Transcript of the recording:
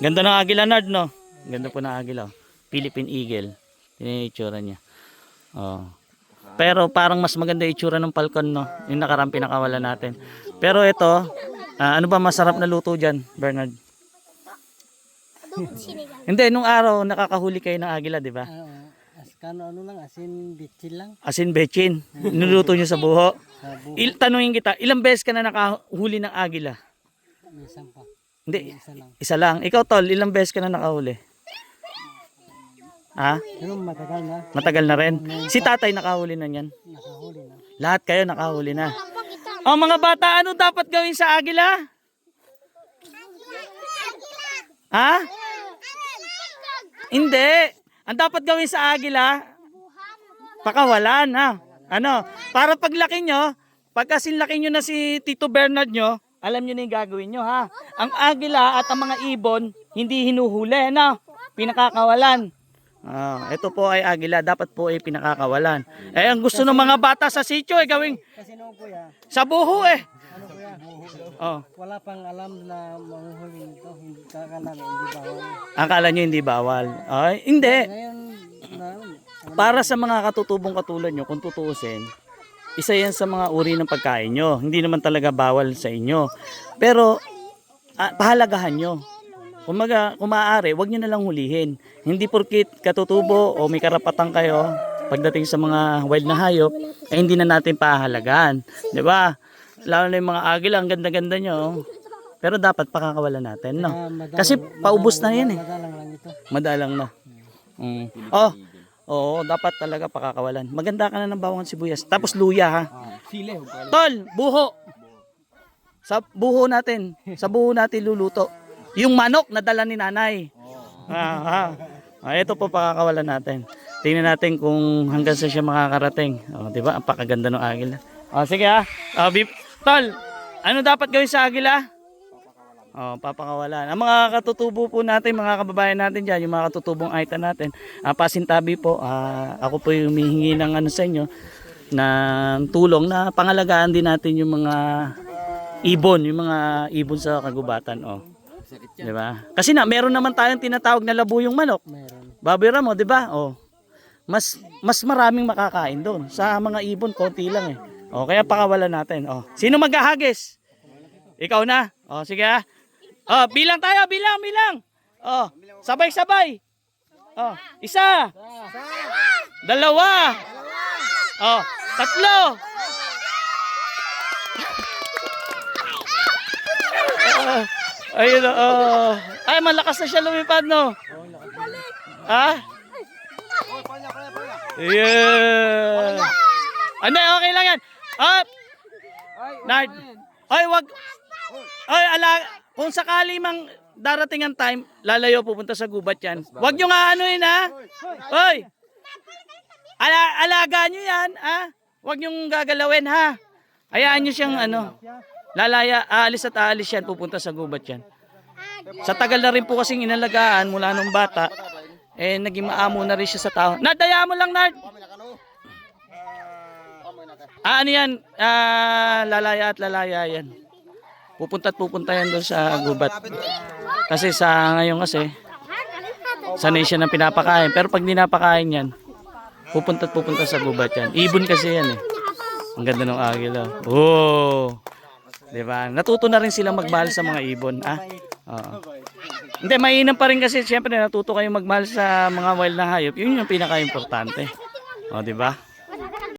Ganda ng agila, Nard, no? Ganda po ng agila. oh. Philippine Eagle. Yun yung itsura niya. Oh. Pero parang mas maganda yung itsura ng falcon, no? Yung nakarang pinakawala natin. Pero ito, ah, ano ba masarap na luto dyan, Bernard? Hindi, nung araw nakakahuli kayo ng agila, di ba? As kano ano lang, asin bitsil lang. Asin bechin. Niluluto nyo sa buho. Sa buho. Il tanungin kita, ilang beses ka na nakahuli ng agila? Minsan pa. Hindi, Isa lang. isa lang. Ikaw, Tol, ilang beses ka na nakahuli? Ha? Pero matagal na. Matagal na rin. Si tatay nakahuli na yan. Nakahuli na. Lahat kayo nakahuli na. Oh, mga bata, ano dapat gawin sa agila? Ha? Hindi. Ang dapat gawin sa agila, pakawalan, ha? Ano? Para paglaki nyo, pagka sinlaki nyo na si Tito Bernard nyo, alam nyo na yung gagawin nyo, ha? Ang agila at ang mga ibon, hindi hinuhuli, no? Pinakakawalan. Ah, ito po ay agila, dapat po ay pinakakawalan. Eh, ang gusto ng mga bata sa sitio ay gawing Kasi noon kuya, sa buho eh. ano kuya, Oh, wala pang alam na mahuhuli nito. Hindi kakala na hindi bawal. akala nyo hindi bawal. Ay, hindi. Ngayon, na, Para sa mga katutubong katulad nyo, kung tutuusin, isa yan sa mga uri ng pagkain nyo. Hindi naman talaga bawal sa inyo. Pero, ah, pahalagahan nyo. Kumaga, kung maaari, wag nyo na lang hulihin. Hindi porkit katutubo o may karapatan kayo pagdating sa mga wild na hayop, eh hindi na natin pahalagaan. 'Di ba? Lalo na yung mga agila, ang ganda-ganda nyo. Pero dapat pakakawalan natin, no? ah, Kasi paubos na yan eh. Madalang na. Mm. Oh, oo, dapat talaga pakakawalan. Maganda ka na ng bawang sibuyas. Tapos luya ha. Sile. Tol, buho. Sa buho natin. Sa buho natin luluto. Yung manok na dala ni nanay. Ah, ah. Ah, ito po pakakawalan natin. Tingnan natin kung hanggang sa siya makakarating. Oh, 'di ba? Ang pakaganda ng agila. Oh, sige ha. Oh, Tol, ano dapat gawin sa agila? Oh, papakawalan. Ang mga katutubo po natin, mga kababayan natin diyan, yung mga katutubong aita natin, ah, pasintabi po, ah, ako po yung humihingi ng ano sa inyo na tulong na pangalagaan din natin yung mga ibon, yung mga ibon sa kagubatan, oh. 'Di ba? Kasi na meron naman tayong tinatawag na labuyong manok. Meron. Babira mo, 'di ba? Oh. Mas mas maraming makakain doon. Sa mga ibon konti lang eh. Oh, kaya pakawalan natin. Oh. Sino maghahagis? Ikaw na. Oh, sige ah. Oh, bilang tayo, bilang, bilang. Oh, sabay-sabay. Oh, isa. Dalawa. Oh, tatlo. Ah, ayun oh. Ay, malakas na siya lumipad, no? Ha? Yeah. Ano, okay lang yan. Up. Nard. Ay, wag. Ay, ala, kung sakali mang darating ang time, lalayo pupunta sa gubat yan. Wag nyo nga ano yun, ha? Hoy! Ala, alaga nyo yan, ha? Wag nyo gagalawin, ha? Hayaan nyo siyang ano. Lalaya, aalis at aalis yan, pupunta sa gubat yan. Sa tagal na rin po kasing inalagaan mula nung bata, eh naging maamo na rin siya sa tao. Nadaya mo lang, Nard! Ah, ano yan? Ah, lalaya at lalaya yan. Pupunta at pupunta yan doon sa gubat. Kasi sa ngayon kasi, sanay siya ng pinapakain. Pero pag dinapakain yan, pupunta at pupunta sa gubat yan. Ibon kasi yan eh. Ang ganda ng agila. Oh! Di ba? Natuto na rin silang magmahal sa mga ibon. Ah? Oo. Hindi, mainam pa rin kasi siyempre natuto kayong magmahal sa mga wild na hayop. Yun yung pinaka-importante. O, di ba?